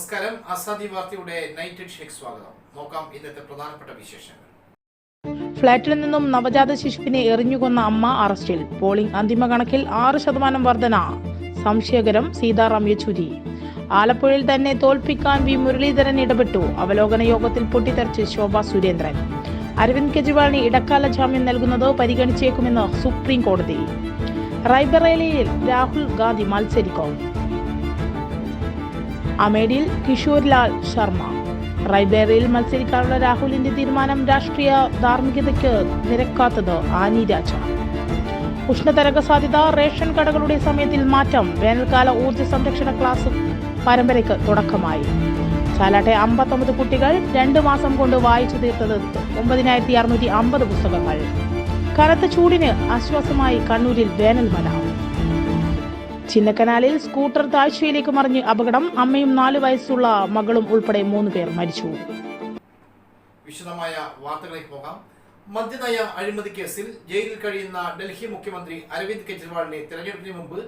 നമസ്കാരം. ആസാദി വാർത്തയുടെ night shake സ്വാഗതം. നോക്കാം ഇന്നത്തെ പ്രധാനപ്പെട്ട വിശേഷങ്ങൾ. ഫ്ളാറ്റിൽ നിന്നും നവജാത ശിശുവിനെ എറിഞ്ഞുകൊന്ന അമ്മ അറസ്റ്റിൽ. പോളിംഗ് അന്തിമ കണക്കിൽ ആറ് ശതമാനം വർധന. സംശയകരം സീതാറാം യെച്ചൂരി. ആലപ്പുഴയിൽ തന്നെ തോൽപ്പിക്കാൻ വി മുരളീധരൻ ഇടപെട്ടു. അവലോകന യോഗത്തിൽ പൊട്ടിത്തെറിച്ച് ശോഭ സുരേന്ദ്രൻ. അരവിന്ദ് കെജ്രിവാളിന് ഇടക്കാല ജാമ്യം നൽകുന്നത് പരിഗണിച്ചേക്കുമെന്ന് സുപ്രീം കോടതി. റായ്ബറേലിയിൽ രാഹുൽ ഗാന്ധി മത്സരിക്കും. അമേഡിയിൽ കിഷോർലാൽ ശർമ്മ. റൈബേറിയിൽ മത്സരിക്കാനുള്ള രാഹുലിന്റെ തീരുമാനം രാഷ്ട്രീയ ധാർമ്മികതയ്ക്ക് നിരക്കാത്തത് ആനി രാജ. ഉഷ്ണതരംഗ സാധ്യത റേഷൻ കടകളുടെ സമയത്തിൽ മാറ്റം വേനൽക്കാല ഊർജ സംരക്ഷണ ക്ലാസ് പരമ്പരയ്ക്ക് തുടക്കമായി. ചാലാട്ടെ അമ്പത്തൊമ്പത് കുട്ടികൾ രണ്ട് മാസം കൊണ്ട് വായിച്ചു തീർത്തത് ഒമ്പതിനായിരത്തി അറുന്നൂറ്റി അമ്പത് പുസ്തകങ്ങൾ. കനത്ത ചൂടിന് ആശ്വാസമായി കണ്ണൂരിൽ വേനൽ വേനൽമല. ചിന്നക്കനാലിൽ സ്കൂട്ടർ താഴ്ചയിലേക്ക് മറിഞ്ഞ് അപകടം അമ്മയും നാല് വയസ്സുള്ള മകളും ഉൾപ്പെടെ മൂന്ന് പേർ മരിച്ചു. വിശദമായ വാർത്തകളിലേക്ക് പോകാം. മദ്യനയ അഴിമതി കേസിൽ ജയിലിൽ കഴിയുന്ന ഡൽഹി മുഖ്യമന്ത്രി അരവിന്ദ് കെജ്രിവാളിനെ തെരഞ്ഞെടുപ്പിന് മുമ്പ്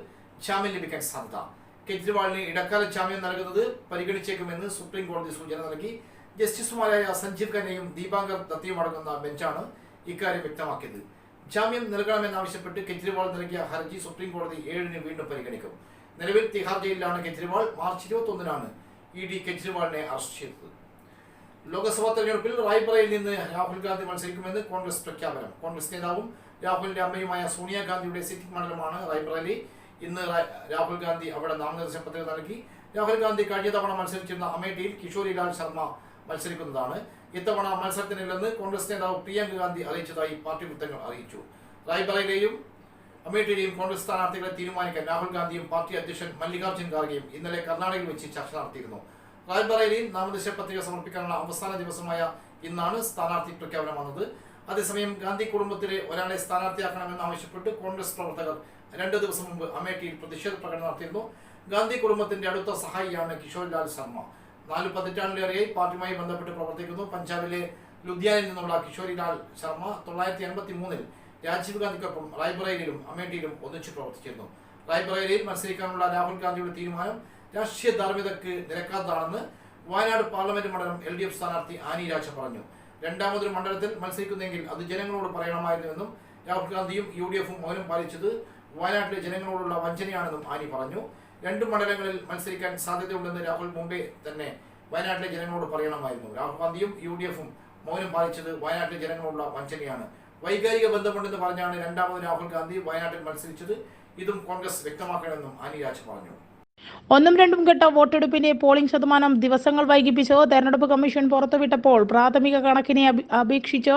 ജാമ്യം ലഭിക്കാൻ സാധ്യത. കെജ്രിവാളിന് ഇടക്കാല ജാമ്യം നൽകുന്നത് പരിഗണിച്ചേക്കുമെന്ന് സുപ്രീം കോടതി സൂചന നൽകി. ജസ്റ്റിസുമാരായ സഞ്ജീവ് ഖന്നയും ദീപാങ്കർ ദത്തയും അടങ്ങുന്ന ബെഞ്ചാണ് ഇക്കാര്യം വ്യക്തമാക്കിയത്. ജാമ്യം നൽകണമെന്നാവശ്യപ്പെട്ട് കെജ്രിവാൾ നൽകിയ ഹർജി സുപ്രീം കോടതി ഏഴിന് വീണ്ടും പരിഗണിക്കും. നിലവിൽ തിഹാർ ജയിലിലാണ് കെജ്രിവാൾ. മാർച്ച് ഇരുപത്തൊന്നിനാണ് ഇ ഡി കെജ്രിവാളിനെ അറസ്റ്റ് ചെയ്തത്. ലോക്സഭാ തെരഞ്ഞെടുപ്പിൽ റായ്ബറയിൽ നിന്ന് രാഹുൽ ഗാന്ധി മത്സരിക്കുമെന്ന് കോൺഗ്രസ് പ്രഖ്യാപനം. കോൺഗ്രസ് നേതാവും രാഹുലിന്റെ അമ്മയുമായ സോണിയാഗാന്ധിയുടെ സിറ്റിംഗ് മണ്ഡലമാണ് റായ്ബറേലി. ഇന്ന് രാഹുൽ ഗാന്ധി അവിടെ നാമനിർദ്ദേശ പത്രിക നൽകി. രാഹുൽ ഗാന്ധി കഴിഞ്ഞ തവണ മത്സരിച്ചിരുന്ന അമേഠിയിൽ കിഷോരിലാൽ ശർമ്മ മത്സരിക്കുന്നതാണ്. ഇത്തവണ മത്സരത്തിനില്ലെന്ന് കോൺഗ്രസ് നേതാവ് പ്രിയങ്ക ഗാന്ധി അറിയിച്ചതായി പാർട്ടി വൃത്തങ്ങൾ അറിയിച്ചു. റായ്ബറയിലെയും അമേഠിയിലെയും കോൺഗ്രസ് സ്ഥാനാർത്ഥികളെ തീരുമാനിക്കാൻ രാഹുൽ ഗാന്ധിയും പാർട്ടി അധ്യക്ഷൻ മല്ലികാർജുൻ ഖാർഗെയും ഇന്നലെ കർണാടകയിൽ വെച്ച് ചർച്ച നടത്തിയിരുന്നു. റായ്ബറയിലെയും നാമനിർദ്ദേശ പത്രിക സമർപ്പിക്കാനുള്ള അവസാന ദിവസമായ ഇന്നാണ് സ്ഥാനാർത്ഥി പ്രഖ്യാപനം വന്നത്. അതേസമയം ഗാന്ധി കുടുംബത്തിലെ ഒരാളെ സ്ഥാനാർത്ഥിയാക്കണമെന്ന് ആവശ്യപ്പെട്ട് കോൺഗ്രസ് പ്രവർത്തകർ രണ്ടു ദിവസം മുമ്പ് അമേഠിയിൽ പ്രതിഷേധ പ്രകടനം നടത്തിയിരുന്നു. ഗാന്ധി കുടുംബത്തിന്റെ അടുത്ത സഹായിയാണ് കിഷോർ ലാൽ ശർമ്മ. നാല് പതിറ്റാണ്ടിലേറെയായി പാർട്ടിയുമായി ബന്ധപ്പെട്ട് പ്രവർത്തിക്കുന്നു. പഞ്ചാബിലെ ലുധിയാനിൽ നിന്നുള്ള കിഷോരിലാൽ ശർമ്മ തൊള്ളായിരത്തി എൺപത്തി മൂന്നിൽ രാജീവ് ഗാന്ധിക്കൊപ്പം റായ്ബറേലിയിലും അമേഠിയിലും ഒന്നിച്ചു പ്രവർത്തിച്ചിരുന്നു. റായ്ബറേലിയിൽ മത്സരിക്കാനുള്ള രാഹുൽ ഗാന്ധിയുടെ തീരുമാനം രാഷ്ട്രീയ ധാർമ്മികതയ്ക്ക് നിരക്കാത്തതാണെന്ന് വയനാട് പാർലമെന്റ് മണ്ഡലം എൽ ഡി എഫ് സ്ഥാനാർത്ഥി ആനി രാജ പറഞ്ഞു. രണ്ടാമതൊരു മണ്ഡലത്തിൽ മത്സരിക്കുന്നെങ്കിൽ അത് ജനങ്ങളോട് പറയണമായിരുന്നുവെന്നും രാഹുൽ ഗാന്ധിയും യു ഡി എഫും മൗനം പാലിച്ചത് വയനാട്ടിലെ ജനങ്ങളോടുള്ള വഞ്ചനയാണെന്നും ആനി പറഞ്ഞു. രണ്ട് മണ്ഡലങ്ങളിൽ മത്സരിക്കാൻ സാധ്യതയുണ്ടെന്ന് രാഹുൽ മുമ്പേ തന്നെ വയനാട്ടിലെ ജനങ്ങളോട് പറയണമായിരുന്നു. രാഹുൽ ഗാന്ധിയും യു ഡി എഫും മൗനം പാലിച്ചത് വയനാട്ടിലെ ജനങ്ങളോടുള്ള വഞ്ചനയാണ്. വൈകാരിക ബന്ധമുണ്ടെന്ന് പറഞ്ഞാണ് രണ്ടാമത് രാഹുൽ ഗാന്ധി വയനാട്ടിൽ മത്സരിച്ചത്. ഇതും കോൺഗ്രസ് വ്യക്തമാക്കണമെന്നും ആനി പറഞ്ഞു. ഒന്നും രണ്ടും ഘട്ട വോട്ടെടുപ്പിന്റെ പോളിംഗ് ശതമാനം ദിവസങ്ങൾ വൈകിപ്പിച്ച് തെരഞ്ഞെടുപ്പ് കമ്മീഷൻ പുറത്തുവിട്ടപ്പോൾ പ്രാഥമിക കണക്കിനെ അപേക്ഷിച്ചോ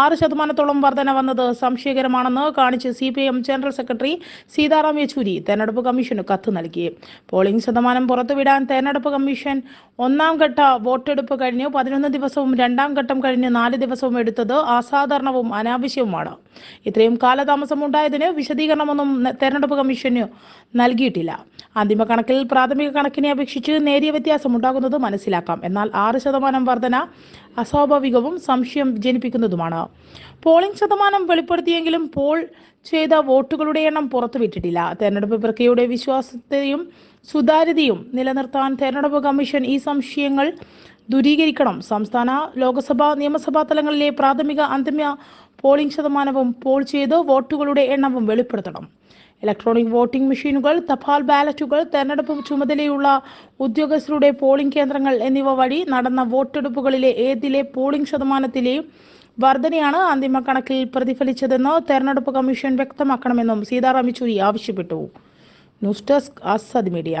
ആറ് ശതമാനത്തോളം വർധന വന്നത് സംശയകരമാണെന്ന് കാണിച്ച് C P M general secretary Sitaram Yechury തെരഞ്ഞെടുപ്പ് കമ്മീഷന് കത്ത് നൽകി. പോളിംഗ് ശതമാനം പുറത്തുവിടാൻ തെരഞ്ഞെടുപ്പ് കമ്മീഷൻ ഒന്നാം ഘട്ട വോട്ടെടുപ്പ് കഴിഞ്ഞ് പതിനൊന്ന് ദിവസവും രണ്ടാം ഘട്ടം കഴിഞ്ഞ് നാല് ദിവസവും എടുത്തത് അസാധാരണവും അനാവശ്യവുമാണ്. ഇത്രയും കാലതാമസം ഉണ്ടായതിന് വിശദീകരണമൊന്നും തെരഞ്ഞെടുപ്പ് കമ്മീഷന് നൽകിയിട്ടില്ല. അന്തിമ കണക്കിൽ പ്രാഥമിക കണക്കിനെ അപേക്ഷിച്ച് നേരിയ വ്യത്യാസം ഉണ്ടാകുന്നത് മനസ്സിലാക്കാം. എന്നാൽ ആറ് ശതമാനം വർധന അസ്വാഭാവികവും സംശയം ജനിപ്പിക്കുന്നതുമാണ്. പോളിംഗ് ശതമാനം വെളിപ്പെടുത്തിയെങ്കിലും പോൾ ചെയ്ത വോട്ടുകളുടെ എണ്ണം പുറത്തുവിട്ടിട്ടില്ല. തെരഞ്ഞെടുപ്പ് പ്രക്രിയയുടെ വിശ്വാസത്തെയും സുതാര്യതയും നിലനിർത്താൻ തെരഞ്ഞെടുപ്പ് കമ്മീഷൻ ഈ സംശയങ്ങൾ ദൂരീകരിക്കണം. സംസ്ഥാന ലോക്സഭാ നിയമസഭാ തലങ്ങളിലെ പ്രാഥമിക അന്തിമ പോളിംഗ് ശതമാനവും പോൾ ചെയ്ത് വോട്ടുകളുടെ എണ്ണവും വെളിപ്പെടുത്തണം. ഇലക്ട്രോണിക് വോട്ടിംഗ് മെഷീനുകൾ തപാൽ ബാലറ്റുകൾ തെരഞ്ഞെടുപ്പ് ചുമതലയുള്ള ഉദ്യോഗസ്ഥരുടെ പോളിംഗ് കേന്ദ്രങ്ങൾ എന്നിവ വഴി നടന്ന വോട്ടെടുപ്പുകളിലെ ഏതിലെ പോളിംഗ് ശതമാനത്തിലെ വർധനയാണ് അന്തിമ കണക്കിൽ പ്രതിഫലിച്ചതെന്ന് തെരഞ്ഞെടുപ്പ് കമ്മീഷൻ വ്യക്തമാക്കണമെന്നും സീതാറാം യെച്ചൂരി ആവശ്യപ്പെട്ടു. News desk Asad media.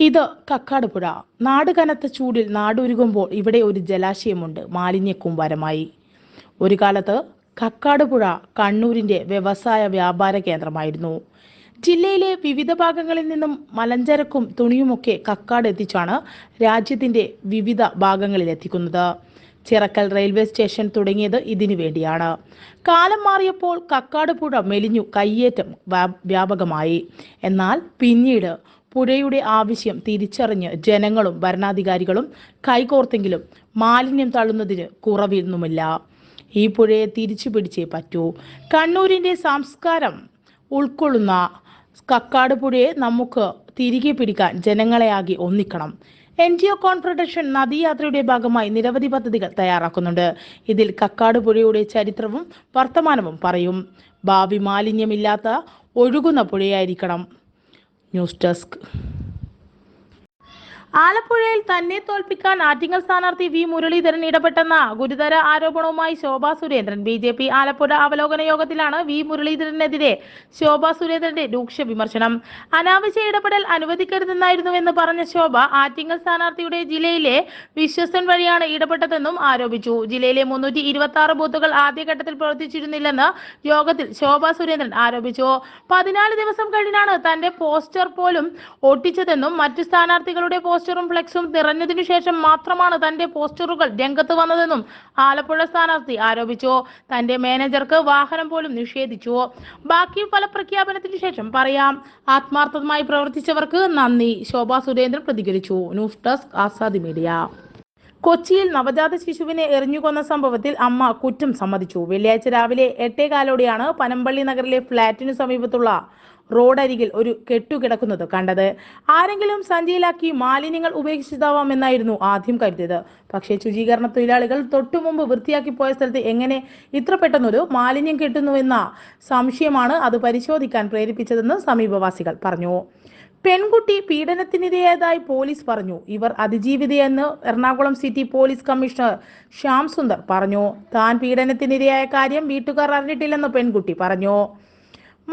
ഇത് കക്കാടുപുഴ നാട് കനത്ത ചൂടിൽ നാടുരുകുമ്പോൾ ഇവിടെ ഒരു ജലാശയമുണ്ട്. മാലിന്യ കൂമ്പാരമായി. ഒരു കാലത്ത് കക്കാടുപുഴ കണ്ണൂരിന്റെ വ്യവസായ വ്യാപാര കേന്ദ്രമായിരുന്നു. ജില്ലയിലെ വിവിധ ഭാഗങ്ങളിൽ നിന്നും മലഞ്ചരക്കും തുണിയുമൊക്കെ കക്കാട് എത്തിച്ചാണ് രാജ്യത്തിന്റെ വിവിധ ഭാഗങ്ങളിൽ എത്തിക്കുന്നത്. ചിറക്കൽ റെയിൽവേ സ്റ്റേഷൻ തുടങ്ങിയത് ഇതിനു വേണ്ടിയാണ്. കാലം മാറിയപ്പോൾ കക്കാട് പുഴ മെലിഞ്ഞു കയ്യേറ്റം വ്യാപകമായി. എന്നാൽ പിന്നീട് പുഴയുടെ ആവശ്യം തിരിച്ചറിഞ്ഞ് ജനങ്ങളും ഭരണാധികാരികളും കൈകോർത്തെങ്കിലും മാലിന്യം തള്ളുന്നതിന് കുറവൊന്നുമില്ല ഈ പുഴയെ തിരിച്ചു പിടിച്ചേ പറ്റൂ. കണ്ണൂരിന്റെ സംസ്കാരം ഉൾക്കൊള്ളുന്ന കക്കാട് പുഴയെ നമുക്ക് തിരികെ പിടിക്കാൻ ജനങ്ങളെ ആകെ ഒന്നിക്കണം. എൻ ജി ഒ കോൺഫെഡറേഷൻ നദീയാത്രയുടെ ഭാഗമായി നിരവധി പദ്ധതികൾ തയ്യാറാക്കുന്നുണ്ട്. ഇതിൽ കക്കാട് പുഴയുടെ ചരിത്രവും വർത്തമാനവും പറയും. ഭാവി മാലിന്യമില്ലാത്ത ഒഴുകുന്ന പുഴയായിരിക്കണം. News desk. ആലപ്പുഴയിൽ തന്നെ തോൽപ്പിക്കാൻ ആറ്റിങ്ങൽ സ്ഥാനാർത്ഥി വി മുരളീധരൻ ഇടപെട്ടെന്ന ഗുരുതര ആരോപണവുമായി Shobha Surendran. B J P Alappuzha അവലോകന യോഗത്തിലാണ് വി മുരളീധരനെതിരെ ശോഭാ സുരേന്ദ്രന്റെ രൂക്ഷ വിമർശനം. അനാവശ്യ ഇടപെടൽ അനുവദിക്കരുതെന്നായിരുന്നുവെന്ന് പറഞ്ഞ ശോഭ ആറ്റിങ്ങൽ സ്ഥാനാർത്ഥിയുടെ ജില്ലയിലെ വിശ്വസ്തൻ വഴിയാണ് ഇടപെട്ടതെന്നും ആരോപിച്ചു. ജില്ലയിലെ മുന്നൂറ്റി ഇരുപത്തി ആറ് ബൂത്തുകൾ ആദ്യഘട്ടത്തിൽ പ്രവർത്തിച്ചിരുന്നില്ലെന്ന് യോഗത്തിൽ ശോഭാ സുരേന്ദ്രൻ ആരോപിച്ചു. പതിനാല് ദിവസം കഴിഞ്ഞാണ് തന്റെ പോസ്റ്റർ പോലും ഒട്ടിച്ചതെന്നും മറ്റു സ്ഥാനാർത്ഥികളുടെ പോസ്റ്ററും ഫ്ലെക്സും നിറഞ്ഞതിനു ശേഷം മാത്രമാണ് തന്റെ പോസ്റ്ററുകൾ രംഗത്ത് വന്നതെന്നും ആലപ്പുഴ സ്ഥാനാർത്ഥി ആരോപിച്ചു. തന്റെ മാനേജർക്ക് വാഹനം പോലും നിഷേധിച്ചു. ബാക്കി ഫലപ്രഖ്യാപനത്തിന് ശേഷം പറയാം. ആത്മാർത്ഥമായി പ്രവർത്തിച്ചവർക്ക് നന്ദി. ശോഭാ സുരേന്ദ്രൻ പ്രതികരിച്ചു. News desk Azadi media. കൊച്ചിയിൽ നവജാത ശിശുവിനെ എറിഞ്ഞുകൊന്ന സംഭവത്തിൽ അമ്മ കുറ്റം സമ്മതിച്ചു. വെള്ളിയാഴ്ച രാവിലെ എട്ടേകാലോടെയാണ് പനമ്പള്ളി നഗറിലെ ഫ്ളാറ്റിനു സമീപത്തുള്ള റോഡരികിൽ ഒരു കെട്ടുകിടക്കുന്നത് കണ്ടത്. ആരെങ്കിലും സഞ്ചിയിലാക്കി മാലിന്യങ്ങൾ ഉപേക്ഷിച്ചതാവാമെന്നായിരുന്നു ആദ്യം കരുതിയത്. പക്ഷേ ശുചീകരണ തൊഴിലാളികൾ തൊട്ടു മുമ്പ് വൃത്തിയാക്കി പോയ സ്ഥലത്ത് എങ്ങനെ ഇത്ര പെട്ടെന്നൊരു മാലിന്യം കെട്ടുന്നുവെന്ന സംശയമാണ് അത് പരിശോധിക്കാൻ പ്രേരിപ്പിച്ചതെന്ന് സമീപവാസികൾ പറഞ്ഞു. പെൺകുട്ടി പീഡനത്തിനിരയായതായി പോലീസ് പറഞ്ഞു. ഇവർ അതിജീവിതയെന്ന് Ernakulam city police commissioner Shyam Sundar പറഞ്ഞു. താൻ പീഡനത്തിനിരയായ കാര്യം വീട്ടുകാർ അറിഞ്ഞിട്ടില്ലെന്ന് പെൺകുട്ടി പറഞ്ഞു.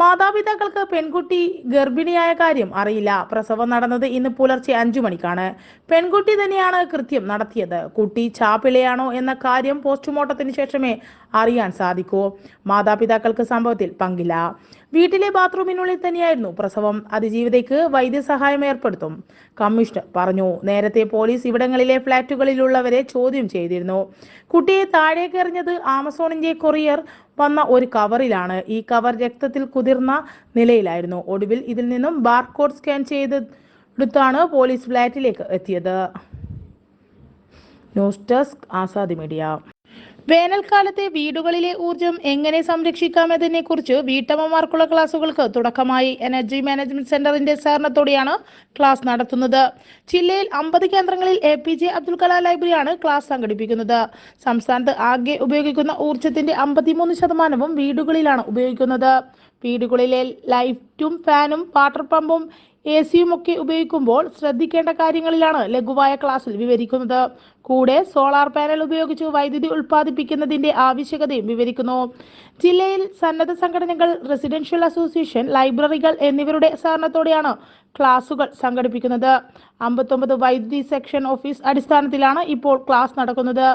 മാതാപിതാക്കൾക്ക് പെൺകുട്ടി ഗർഭിണിയായ കാര്യം അറിയില്ല. പ്രസവം നടന്നത് ഇന്ന് പുലർച്ചെ അഞ്ചു മണിക്കാണ്. പെൺകുട്ടി തന്നെയാണ് കൃത്യം നടത്തിയത്. കുട്ടി ചാപ്പിളയാണോ എന്ന കാര്യം പോസ്റ്റ്മോർട്ടത്തിന് ശേഷമേ അറിയാൻ സാധിക്കൂ. മാതാപിതാക്കൾക്ക് സംഭവത്തിൽ പങ്കില്ല. വീട്ടിലെ ബാത്റൂമിനുള്ളിൽ തന്നെയായിരുന്നു പ്രസവം. അതിജീവിതയ്ക്ക് വൈദ്യസഹായം ഏർപ്പെടുത്തും. കമ്മീഷണർ പറഞ്ഞു നേരത്തെ പോലീസ് ഇവിടങ്ങളിലെ ഫ്ളാറ്റുകളിലുള്ളവരെ ചോദ്യം ചെയ്തിരുന്നു. കുട്ടിയെ താഴേക്ക് എറിഞ്ഞത് ആമസോണിന്റെ കൊറിയർ വന്ന ഒരു കവറിലാണ്. ഈ കവർ രക്തത്തിൽ കുതിർന്ന നിലയിലായിരുന്നു. ഒടുവിൽ ഇതിൽ നിന്നും ബാർകോഡ് സ്കാൻ ചെയ്ത് ചെയ്തെടുത്താണ് പോലീസ് ഫ്ളാറ്റിലേക്ക് എത്തിയത്. News desk Azadi media. വേനൽക്കാലത്തെ വീടുകളിലെ ഊർജം എങ്ങനെ സംരക്ഷിക്കാമെന്നതിനെ കുറിച്ച് വീട്ടമ്മമാർക്കുള്ള ക്ലാസുകൾക്ക് തുടക്കമായി എനർജി മാനേജ്മെന്റ് സെന്ററിന്റെ സഹകരണത്തോടെയാണ് ക്ലാസ് നടത്തുന്നത്. ജില്ലയിൽ അമ്പത് കേന്ദ്രങ്ങളിൽ A P J Abdul Kalam ലൈബ്രറിയാണ് class സംഘടിപ്പിക്കുന്നത്. സംസ്ഥാനത്ത് ആകെ ഉപയോഗിക്കുന്ന ഊർജത്തിന്റെ അമ്പത്തിമൂന്ന് ശതമാനവും വീടുകളിലാണ് ഉപയോഗിക്കുന്നത്. വീടുകളിലെ ലൈറ്റും ഫാനും വാട്ടർ പമ്പും എ സിയും ഒക്കെ ഉപയോഗിക്കുമ്പോൾ ശ്രദ്ധിക്കേണ്ട കാര്യങ്ങളിലാണ് ലഘുവായ ക്ലാസ്സിൽ വിവരിക്കുന്നത്. കൂടെ സോളാർ പാനൽ ഉപയോഗിച്ച് വൈദ്യുതി ഉൽപ്പാദിപ്പിക്കുന്നതിന്റെ ആവശ്യകതയും വിവരിക്കുന്നു. ജില്ലയിൽ സന്നദ്ധ സംഘടനകൾ റെസിഡൻഷ്യൽ അസോസിയേഷൻ ലൈബ്രറികൾ എന്നിവരുടെ സഹകരണത്തോടെയാണ് ക്ലാസുകൾ സംഘടിപ്പിക്കുന്നത്. അമ്പത്തൊമ്പത് വൈദ്യുതി സെക്ഷൻ ഓഫീസ് അടിസ്ഥാനത്തിലാണ് ഇപ്പോൾ ക്ലാസ് നടക്കുന്നത്.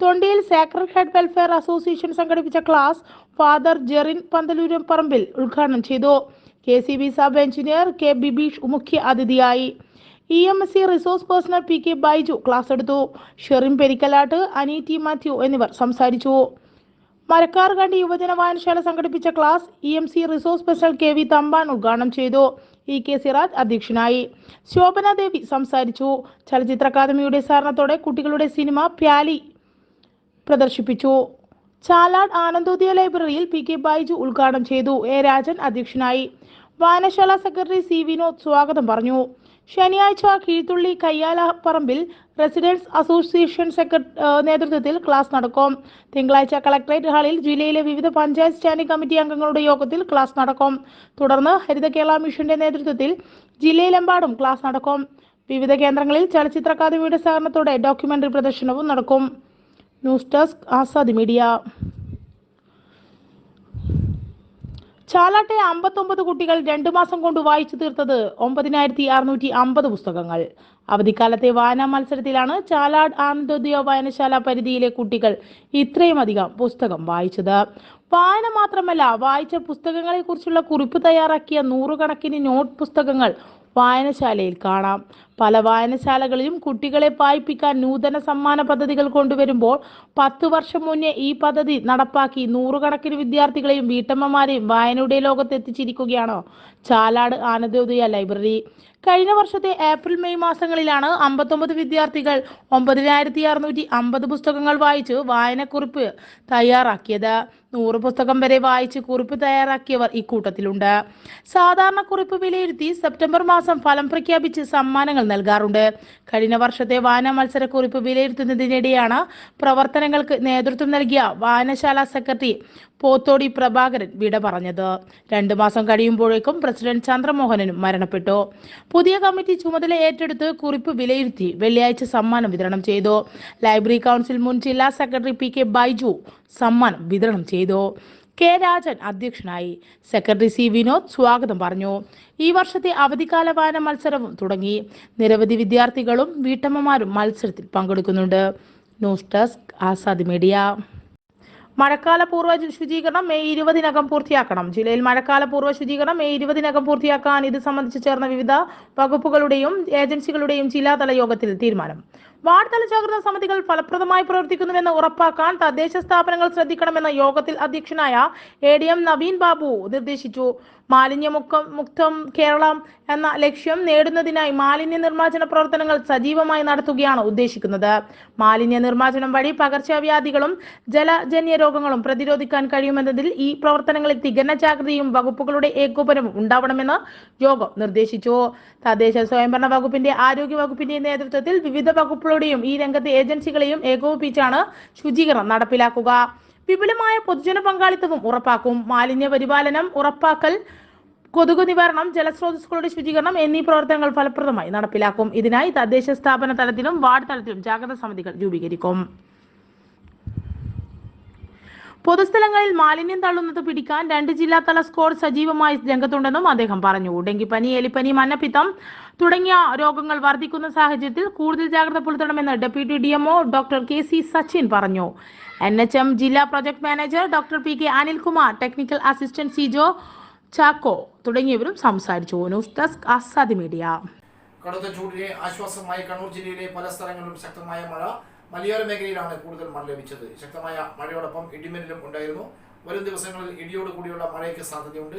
തൊണ്ടിയിൽ സാക്രഡ് ഹെഡ് വെൽഫെയർ അസോസിയേഷൻ സംഘടിപ്പിച്ച ക്ലാസ് ഫാദർ ജെറിൻ പന്തലൂരം പറമ്പിൽ ഉദ്ഘാടനം ചെയ്തു. K C B sub engineer K Bibeesh മുഖ്യ അതിഥിയായി. E M S C resource personal P K Baiju class എടുത്തു. ഷെറിൻ പെരിക്കലാട്ട് അനി ടി മാത്യു എന്നിവർ സംസാരിച്ചു. മരക്കാർകണ്ടി യുവജന വായനശാല സംഘടിപ്പിച്ച class E M C resource personal K V Thampan ഉദ്ഘാടനം ചെയ്തു. ഇ കെ സിറാജ് അധ്യക്ഷനായി. ശോഭന ദേവി സംസാരിച്ചു. ചലച്ചിത്ര അക്കാദമിയുടെ സഹകരണത്തോടെ കുട്ടികളുടെ സിനിമ പ്യാലി പ്രദർശിപ്പിച്ചു. ചാലാട് ആനന്ദോദയ ലൈബ്രറിയിൽ പി കെ ബൈജു ഉദ്ഘാടനം ചെയ്തു. എ രാജൻ അധ്യക്ഷനായി. വായനശാല സെക്രട്ടറി സി വിനോദ് സ്വാഗതം പറഞ്ഞു. ശനിയാഴ്ച കീഴ്ത്തുള്ളി കയ്യാലപ്പറമ്പിൽ റെസിഡൻസ് അസോസിയേഷൻ നേതൃത്വത്തിൽ ക്ലാസ് നടക്കും. തിങ്കളാഴ്ച കളക്ടറേറ്റ് ഹാളിൽ ജില്ലയിലെ വിവിധ പഞ്ചായത്ത് സ്റ്റാൻഡിംഗ് കമ്മിറ്റി അംഗങ്ങളുടെ യോഗത്തിൽ ക്ലാസ് നടക്കും. തുടർന്ന് ഹരിത കേരള മിഷന്റെ നേതൃത്വത്തിൽ ജില്ലയിലെമ്പാടും ക്ലാസ് നടക്കും. വിവിധ കേന്ദ്രങ്ങളിൽ ചലച്ചിത്ര അക്കാദമിയുടെ സഹകരണത്തോടെ ഡോക്യുമെന്ററി പ്രദർശനവും നടക്കും. News desk Asad media. ചാലാട്ടെ അമ്പത്തൊമ്പത് കുട്ടികൾ രണ്ടു മാസം കൊണ്ട് വായിച്ചു തീർത്തത് ഒമ്പതിനായിരത്തി അറുന്നൂറ്റി അമ്പത് പുസ്തകങ്ങൾ. അവധിക്കാലത്തെ വായനാ മത്സരത്തിലാണ് ചാലാട് ആനന്ദോദയ വായനശാല പരിധിയിലെ കുട്ടികൾ ഇത്രയും അധികം പുസ്തകം വായിച്ചത്. വായന മാത്രമല്ല വായിച്ച പുസ്തകങ്ങളെ കുറിച്ചുള്ള കുറിപ്പ് തയ്യാറാക്കിയ നൂറുകണക്കിന് നോട്ട് പുസ്തകങ്ങൾ വായനശാലയിൽ കാണാം. പല വായനശാലകളിലും കുട്ടികളെ വായിപ്പിക്കാൻ നൂതന സമ്മാന പദ്ധതികൾ കൊണ്ടുവരുമ്പോൾ പത്ത് വർഷം മുന്നേ ഈ പദ്ധതി നടപ്പാക്കി നൂറുകണക്കിന് വിദ്യാർത്ഥികളെയും വീട്ടമ്മമാരെയും വായനയുടെ ലോകത്ത് എത്തിച്ചിരിക്കുകയാണ് ചാലാട് ആനന്ദോദയ ലൈബ്രറി. കഴിഞ്ഞ വർഷത്തെ ഏപ്രിൽ മെയ് മാസങ്ങളിലാണ് അമ്പത്തൊമ്പത് വിദ്യാർത്ഥികൾ ഒമ്പതിനായിരത്തി അറുന്നൂറ്റി അമ്പത് പുസ്തകങ്ങൾ വായിച്ച് വായനക്കുറിപ്പ് തയ്യാറാക്കിയത്. നൂറ് പുസ്തകം വരെ വായിച്ച് കുറിപ്പ് തയ്യാറാക്കിയവർ ഇക്കൂട്ടത്തിലുണ്ട്. സാധാരണ കുറിപ്പ് വിലയിരുത്തി സെപ്റ്റംബർ മാസം ഫലം പ്രഖ്യാപിച്ച് സമ്മാനങ്ങൾ നൽകാറുണ്ട്. കഴിഞ്ഞ വർഷത്തെ വായന മത്സരക്കുറിപ്പ് വിലയിരുത്തുന്നതിനിടെയാണ് പ്രവർത്തനങ്ങൾക്ക് നേതൃത്വം നൽകിയ വായനശാല സെക്രട്ടറി പോത്തോടി പ്രഭാകരൻ വിട പറഞ്ഞത്. രണ്ടു മാസം കഴിയുമ്പോഴേക്കും പ്രസിഡന്റ് ചന്ദ്രമോഹനനും മരണപ്പെട്ടു. പുതിയ കമ്മിറ്റി ചുമതല ഏറ്റെടുത്ത് കുറിപ്പ് വിലയിരുത്തി വെള്ളിയാഴ്ച സമ്മാനം വിതരണം ചെയ്തു. ലൈബ്രറി കൗൺസിൽ മുൻ ജില്ലാ സെക്രട്ടറി പി കെ ബൈജു സമ്മാനം വിതരണം ചെയ്തു. കെ രാജൻ അധ്യക്ഷനായി. സെക്രട്ടറി സി വിനോദ് സ്വാഗതം പറഞ്ഞു. ഈ വർഷത്തെ അവധിക്കാല വായന മത്സരവും തുടങ്ങി. നിരവധി വിദ്യാർത്ഥികളും വീട്ടമ്മമാരും മത്സരത്തിൽ പങ്കെടുക്കുന്നുണ്ട്. News desk Asad media. മഴക്കാല പൂർവ ശുചീകരണം മെയ് ഇരുപതിനകം പൂർത്തിയാക്കണം. ജില്ലയിൽ മഴക്കാല പൂർവ ശുചീകരണം മെയ് ഇരുപതിനകം പൂർത്തിയാക്കാൻ ഇത് സംബന്ധിച്ച് ചേർന്ന വിവിധ വകുപ്പുകളുടെയും ഏജൻസികളുടെയും ജില്ലാതല യോഗത്തിൽ തീരുമാനം. വാർഡ് തല ജാഗ്രതാ സമിതികൾ ഫലപ്രദമായി പ്രവർത്തിക്കുന്നുവെന്ന് ഉറപ്പാക്കാൻ തദ്ദേശ സ്ഥാപനങ്ങൾ ശ്രദ്ധിക്കണമെന്ന യോഗത്തിൽ അധ്യക്ഷനായ A D M Naveen Babu നിർദ്ദേശിച്ചു. മാലിന്യമുക്ത മുക്തം കേരളം എന്ന ലക്ഷ്യം നേടുന്നതിനായി മാലിന്യ നിർമ്മാർജന പ്രവർത്തനങ്ങൾ സജീവമായി നടത്തുകയാണ് ഉദ്ദേശിക്കുന്നത്. മാലിന്യ നിർമ്മാർജനം വഴി പകർച്ചവ്യാധികളും ജലജന്യ രോഗങ്ങളും പ്രതിരോധിക്കാൻ കഴിയുമെന്നതിൽ ഈ പ്രവർത്തനങ്ങളിൽ തികഞ്ഞ ജാഗ്രതയും വകുപ്പുകളുടെ ഏകോപനവും ഉണ്ടാവണമെന്ന് യോഗം നിർദ്ദേശിച്ചു. തദ്ദേശ സ്വയംഭരണ വകുപ്പിന്റെ ആരോഗ്യ വകുപ്പിന്റെ നേതൃത്വത്തിൽ വിവിധ വകുപ്പുകളുടെയും ഈ രംഗത്തെ ഏജൻസികളെയും ഏകോപിപ്പിച്ചാണ് ശുചീകരണം നടപ്പിലാക്കുക. വിപുലമായ പൊതുജന പങ്കാളിത്തവും ഉറപ്പാക്കും. മാലിന്യ പരിപാലനം ഉറപ്പാക്കൽ കൊതുക് നിവാരണം ജലസ്രോതസ്സുകളുടെ ശുചീകരണം എന്നീ പ്രവർത്തനങ്ങൾ ഫലപ്രദമായി നടപ്പിലാക്കും. ഇതിനായി തദ്ദേശ സ്ഥാപന തലത്തിലും വാർഡ് തലത്തിലും ജാഗ്രതാ സമിതികൾ രൂപീകരിക്കും. പൊതുസ്ഥലങ്ങളിൽ മാലിന്യം തള്ളുന്നത് പിടിക്കാൻ രണ്ട് ജില്ലാതല സ്ക്വാഡ് സജീവമായി രംഗത്തുണ്ടെന്നും അദ്ദേഹം പറഞ്ഞു. ഡെങ്കിപ്പനി എലിപ്പനി മഞ്ഞപ്പിത്തം തുടങ്ങിയ രോഗങ്ങൾ വർദ്ധിക്കുന്ന സാഹചര്യത്തിൽ കൂടുതൽ ജാഗ്രത പുലർത്തണമെന്ന് deputy D MO doctor K C Sachin പറഞ്ഞു. എൻ എച്ച് എം ജില്ലാ project manager doctor P K Anilkumar technical assistant Sijo Chacko തുടങ്ങിയവരും സംസാരിച്ചു. News desk Azadi media. കടുത്ത ചൂടിനെ ആശ്വാസമായി കണ്ണൂർ ജില്ലയിലെ പല സ്ഥലങ്ങളിലും ശക്തമായ മഴ മലയോര മേഖലയിലാണ് കൂടുതൽ മഴ ലഭിച്ചത്. ശക്തമായ മഴയോടൊപ്പം ഇടിമിന്നലും ഉണ്ടായിരുന്നു. വരും ദിവസങ്ങളിൽ ഇടിയോട് കൂടിയുള്ള മഴയ്ക്ക് സാധ്യതയുണ്ട്.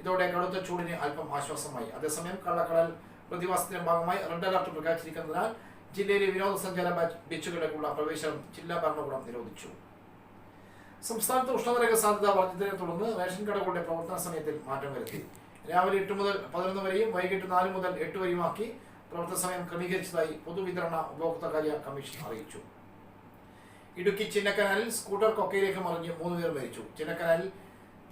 ഇതോടെ കടുത്ത ചൂടിന് അല്പം ആശ്വാസമായി. അതേസമയം കള്ളക്കടൽ പ്രതിഭാസത്തിന്റെ ഭാഗമായി റെഡ് അലർട്ട് പ്രഖ്യാപിച്ചിരിക്കുന്നതിനാൽ ജില്ലയിലെ വിനോദസഞ്ചാര ബീച്ചുകളിലേക്കുള്ള പ്രവേശനം ജില്ലാ ഭരണകൂടം നിരോധിച്ചു. സംസ്ഥാനത്ത് ഉഷ്ണതരംഗ സാധ്യത വർദ്ധിച്ചതിനെ തുടർന്ന് റേഷൻ കടകളുടെ പ്രവർത്തന സമയത്തിൽ മാറ്റം വരുത്തി. രാവിലെ എട്ട് മുതൽ പതിനൊന്ന് വരെയും വൈകിട്ട് നാല് മുതൽ എട്ട് വരെയുമാക്കി പ്രവർത്തന സമയം ക്രമീകരിച്ചതായി പൊതുവിതരണ ഉപഭോക്തൃകാര്യ കമ്മീഷൻ അറിയിച്ചു. ഇടുക്കി ചിന്നക്കനാലിൽ സ്കൂട്ടർ കൊക്കയിലേക്ക് മറിഞ്ഞ് മൂന്ന് പേർ മരിച്ചു. ചിന്നക്കനാലിൽ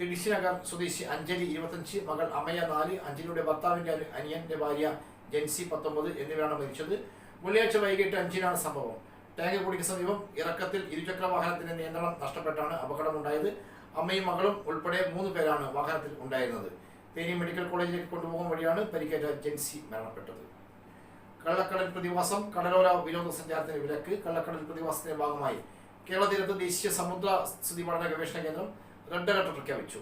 തിടിശിനഗർ സ്വദേശി അഞ്ജലി ഇരുപത്തഞ്ച് മകൾ അമയ നാല് അഞ്ജലിയുടെ ഭർത്താവിന്റെ അനി- അനിയന്റെ ഭാര്യ ജെൻസി പത്തൊമ്പത് എന്നിവരാണ് മരിച്ചത്. വെള്ളിയാഴ്ച വൈകിട്ട് അഞ്ചിനാണ് സംഭവം. തേങ്ങക്കുടിക്ക് കുടിക്ക് സമീപം ഇറക്കത്തിൽ ഇരുചക്ര വാഹനത്തിന്റെ നിയന്ത്രണം നഷ്ടപ്പെട്ടാണ് അപകടമുണ്ടായത്. അമ്മയും മകളും ഉൾപ്പെടെ മൂന്ന് പേരാണ് വാഹനത്തിൽ ഉണ്ടായിരുന്നത്. തേനി മെഡിക്കൽ കോളേജിലേക്ക് കൊണ്ടുപോകും വഴിയാണ് പരിക്കേറ്റ ജെൻസി മരണപ്പെട്ടത്. കള്ളക്കടൽ പ്രതിവാസം കടലോര വിനോദസഞ്ചാരത്തിന് വിലക്ക് കള്ളക്കടൽ പ്രതിവാസത്തിന്റെ ഭാഗമായി കേരള തീരത്ത് ദേശീയ സമുദ്ര സ്ഥിതി പഠന ഗവേഷണ കേന്ദ്രം റെഡ് അലർട്ട് പ്രഖ്യാപിച്ചു.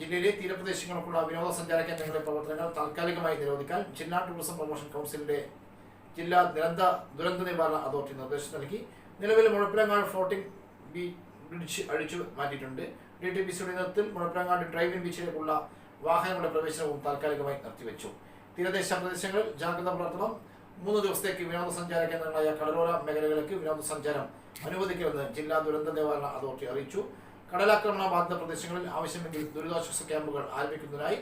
ജില്ലയിലെ തീരപ്രദേശങ്ങൾക്കുള്ള വിനോദസഞ്ചാര കേന്ദ്രങ്ങളുടെ പ്രവർത്തനങ്ങൾ താൽക്കാലികമായി നിരോധിക്കാൻ ജില്ലാ ടൂറിസം പ്രൊമോഷൻ കൗൺസിലിന്റെ ജില്ലാ ദുരന്ത ദുരന്ത നിവാരണ അതോറിറ്റി നിർദ്ദേശം നൽകി. നിലവിൽ മുഴപ്പിലങ്ങാട് ഫ്ലോട്ടിംഗ് ബ്രിഡ്ജ് അഴിച്ചു മാറ്റിയിട്ടുണ്ട്. ഡി ടി ബി സിയുടെ നേതൃത്വത്തിൽ മുഴപ്പിലങ്ങാട് ഡ്രൈവിംഗ് ബീച്ചിലേക്കുള്ള വാഹനങ്ങളുടെ പ്രവേശനവും താൽക്കാലികമായി നിർത്തിവെച്ചു. തീരദേശ പ്രദേശങ്ങളിൽ ജാഗ്രത പുലർത്തണം. മൂന്ന് ദിവസത്തേക്ക് വിനോദസഞ്ചാര കേന്ദ്രങ്ങളായ കടലോര മേഖലകളിലേക്ക് വിനോദസഞ്ചാരം അനുവദിക്കുമെന്ന് ജില്ലാ ദുരന്ത നിവാരണ അതോറിറ്റി അറിയിച്ചു. കടലാക്രമണ ബാധിത പ്രദേശങ്ങളിൽ ആവശ്യമെങ്കിൽ ദുരിതാശ്വാസ ക്യാമ്പുകൾ ആരംഭിക്കുന്നതിനായി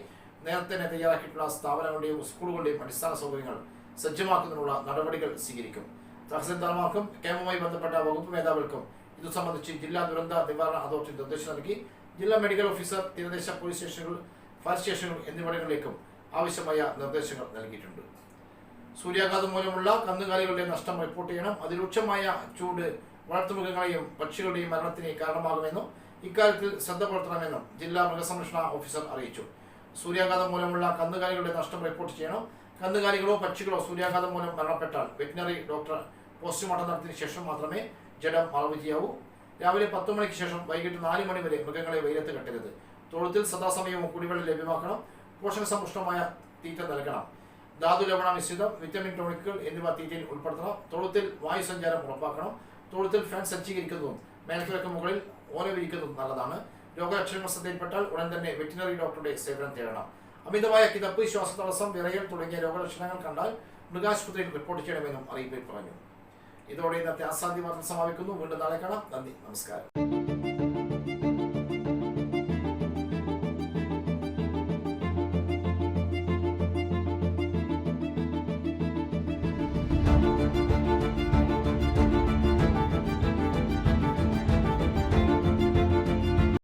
നേരത്തെ തന്നെ തയ്യാറാക്കിയിട്ടുള്ള സ്ഥാപനങ്ങളുടെയും സ്കൂളുകളുടെയും അടിസ്ഥാന സൗകര്യങ്ങൾ സജ്ജമാക്കുന്നതിനുള്ള നടപടികൾ സ്വീകരിക്കും. തഹസിൽദാർമാർക്കും ക്യാമ്പുമായി ബന്ധപ്പെട്ട വകുപ്പ് മേധാവികൾക്കും ഇത് സംബന്ധിച്ച് ജില്ലാ ദുരന്ത നിവാരണ അതോറിറ്റി നിർദ്ദേശം നൽകി. ജില്ലാ മെഡിക്കൽ ഓഫീസർ തീരദേശ പോലീസ് സ്റ്റേഷനുകൾ ഫയർ സ്റ്റേഷനുകൾ എന്നിവിടങ്ങളിലേക്കും ആവശ്യമായ നിർദ്ദേശങ്ങൾ നൽകിയിട്ടുണ്ട്. സൂര്യാഘാതം മൂലമുള്ള കന്നുകാലികളുടെ നഷ്ടം റിപ്പോർട്ട് ചെയ്യണം. അതിരൂക്ഷമായ ചൂട് വളർത്തുമൃഗങ്ങളെയും പക്ഷികളുടെയും മരണത്തിന് കാരണമാകുമെന്നും ഇക്കാര്യത്തിൽ ശ്രദ്ധ പുലർത്തണമെന്നും ജില്ലാ മൃഗസംരക്ഷണ ഓഫീസർ അറിയിച്ചു. സൂര്യാഘാതം മൂലമുള്ള കന്നുകാലികളുടെ നഷ്ടം റിപ്പോർട്ട് ചെയ്യണം. കന്നുകാലികളോ പക്ഷികളോ സൂര്യാഘാതം മൂലം മരണപ്പെട്ടാൽ വെറ്റിനറി ഡോക്ടർ പോസ്റ്റ്മോർട്ടം നടത്തിയ ശേഷം മാത്രമേ ജഡം മറവ് ചെയ്യാവൂ രാവിലെ പത്ത് മണിക്ക് ശേഷം വൈകിട്ട് നാല് മണി വരെ മൃഗങ്ങളെ വെയിലത്ത് കെട്ടരുത്. തൊഴുത്തിൽ സദാസമയവും കുടിവെള്ളം ലഭ്യമാക്കണം. പോഷകസമ്പുഷ്ടമായ തീറ്റ നൽകണം. ധാതു ലവണ മിശ്രിതം വിറ്റമിൻ ടോണിക്കുകൾ എന്നിവ തീറ്റയിൽ ഉൾപ്പെടുത്തണം. തൊഴുത്തിൽ വായു സഞ്ചാരം ഉറപ്പാക്കണം. തൊഴുത്തിൽ ഫാൻ സജ്ജീകരിക്കുന്നതും മേൽക്കിഴക്ക് മുകളിൽ ഓല വിരിക്കുന്നതും നല്ലതാണ്. രോഗലക്ഷണങ്ങൾ ശ്രദ്ധയിൽപ്പെട്ടാൽ ഉടൻ തന്നെ വെറ്റിനറി ഡോക്ടറുടെ സേവനം തേടണം. അമിതമായ കിതപ്പ് ശ്വാസതടസ്സം വിറയൽ തുടങ്ങിയ രോഗലക്ഷണങ്ങൾ കണ്ടാൽ മൃഗാശുപത്രിയിൽ റിപ്പോർട്ട് ചെയ്യണമെന്നും അറിയിപ്പിൽ പറഞ്ഞു. ഇതോടെ ഇന്നത്തെ അസാധ്യ വാർത്ത സമാപിക്കുന്നു. വീണ്ടും നാളെ കാണാം. നന്ദി. നമസ്കാരം.